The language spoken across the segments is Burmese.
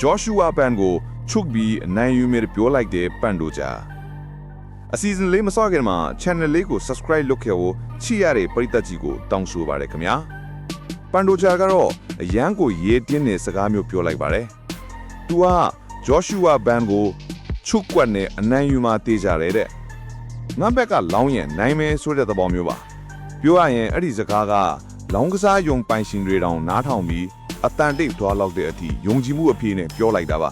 ဂျောရှူအာဘန်ကိုချုပ်ပြီးအနိုင်ယူမယ်ပြောလိုက်တဲ့ပန်ဒိုဂျာအစီအစဉ်လေးမစောခင်မှာ channel လေးကို subscribe လုပ်ခဲ့ဖို့ချီရတဲ့ပရိသတ်ကြီးကိုတောင်းဆိုပါရခင်ဗျာပန်ဒိုဂျာကတော့အရန်ကိုရေးတင်းတဲ့စကားမျိုးပြောလိုက်ပါတယ်သူကဂျောရှူအာဘန်ကိုချုပ်ကွက်နဲ့အနိုင်ယူမှတေးကြတယ်တဲ့ငါဘက်ကလောင်းရင်နိုင်မယ်ဆိုတဲ့သဘောမျိုးပါပြောရရင်အဲ့ဒီစကားကလောင်းကစားယုံပိုင်ရှင်တွေတောင်နားထောင်ပြီး အတန်တိတ်သွားလောက်တဲ့အထိယုံကြည်မှုအပြည့်နဲ့ပြောလိုက်တာပါ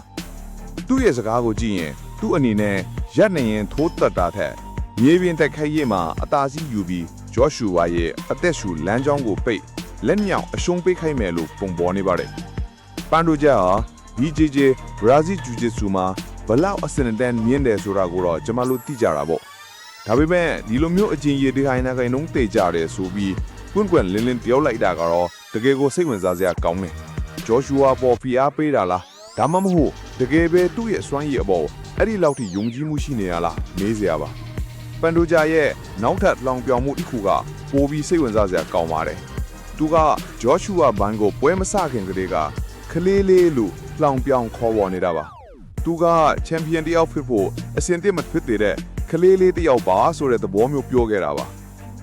သူ့ရဲ့စကားကိုကြည့်ရင်သူ့အနေနဲ့ရက်နေရင်ထိုးတက်တာထက်မြေပြင်တက်ခိုက်ရေးမှာအသာစီးယူပြီးဂျော့ရှူဝါရဲ့အသက်ရှူလမ်းကြောင်းကိုပိတ်လက်မြောက်အရှုံးပေးခိုင်းမယ်လို့ပုံပေါ်နေပါတယ်။ပန်ဒိုဂျာဟာ BJJ ဘရာဇီးဂျူဂျစ်ဆူမှာဘလောက်အစင်တန်မြင့်တယ်ဆိုတာကိုတော့ကျွန်မတို့သိကြတာပေါ့။ဒါပေမဲ့ဒီလိုမျိုးအချင်းရဒီဟိုင်နာခိုင်နှုံးတေကြတယ်ဆိုပြီးပွန့်ပွန့်လင်းလင်းပြောလိုက်တာကတော့ တကယ်ကိုစိတ်ဝင်စားစရာကောင်းတယ်။ဂျော့ရှူဝါပေါ်ဖီအားပေးတာလားဒါမှမဟုတ်တကယ်ပဲသူ့ရဲ့စွမ်းရည်အပေါ်အဲ့ဒီလောက်ထိယုံကြည်မှုရှိနေရလားမေးစရာပါပန်ဒိုဂျာရဲ့နောက်ထပ်လောင်ပြောင်မှုတစ်ခုကပိုပြီးစိတ်ဝင်စားစရာကောင်းပါတယ်သူကဂျော့ရှူဝါဘန်ကိုပွဲမစခင်ကလေးကခလေးလေးလို့လောင်ပြောင်ခေါ်ဝေါ်နေတာပါသူကချန်ပီယံတယောက်ဖြစ်ဖို့အစင်တစ်မဖြစ်သေးတဲ့ခလေးလေးတယောက်ပါဆိုတဲ့သဘောမျိုးပြောခဲ့တာပါ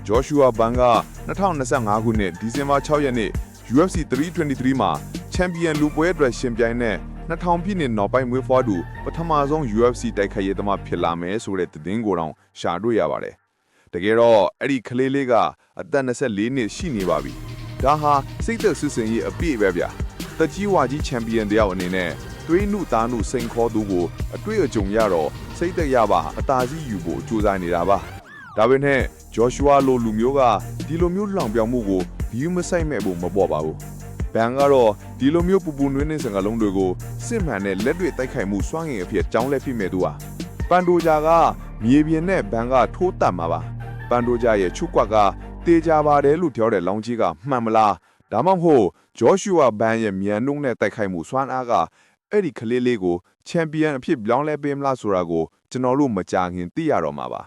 ဂျော့ရှူဝါဘန်က2025ခုနှစ်ဒီဇင်ဘာ6ရက်နေ့ UFC 323မှာချန်ပီယံလူပွဲအတွက်ရှင်ပြိုင်တဲ့2000ပြည့်နှစ်နောက်ပိုင်းမွေးဖွားသူပထမဆုံး UFC တိုက်ခိုက်ရေးသမားဖြစ်လာမယ်ဆိုတဲ့သတင်းကိုတောင်ရှာတွေ့ရပါတယ်။တကယ်တော့အဲ့ဒီကလေးလေးကအသက်24နှစ်ရှိနေပါပြီ။ဒါဟာစိတ်သက်စစ်စင်ရေးအပြည့်ပဲဗျ။တကြီးဝါကြီးချန်ပီယံတယောက်အနေနဲ့သွေးနုသားနုစိန်ခေါ်သူကိုအတွေ့အကြုံရတော့စိတ်သက်ရပါအသာစီးယူဖို့ကြိုးစားနေတာပါ။ ဒါပေမဲ့ဂျော်ရှူဝါလိုလူမျိုးကဒီလိုမျိုးလောင်ပြောင်မှုကိုဘီယူမဆိုင်မဲ့ဖို့မပေါ်ပါဘူး။ဘန်ကတော့ဒီလိုမျိုးပူပူနွေးနွေးစံကလုံးတွေကိုစစ်မှန်တဲ့လက်တွေ့တိုက်ခိုက်မှုစွမ်းရည်အဖြစ်ကြောင်းလဲဖြစ်မဲ့သူဟာပန်ဒိုဂျာကမြေပြင်နဲ့ဘန်ကထိုးတက်မှာပါပန်ဒိုဂျာရဲ့ချုပ်ကွက်ကတေချာပါတယ်လို့ပြောတဲ့လောင်းကြီးကမှန်မလားဒါမှမဟုတ်ဂျော့ရှူဝါဘန်ရဲ့မြန်နှုံးနဲ့တိုက်ခိုက်မှုစွမ်းအားကအဲ့ဒီကလေးလေးကိုချန်ပီယံအဖြစ်ပြောင်းလဲပေးမလားဆိုတာကိုကျွန်တော်တို့မကြာခင်သိရတော့မှာပါ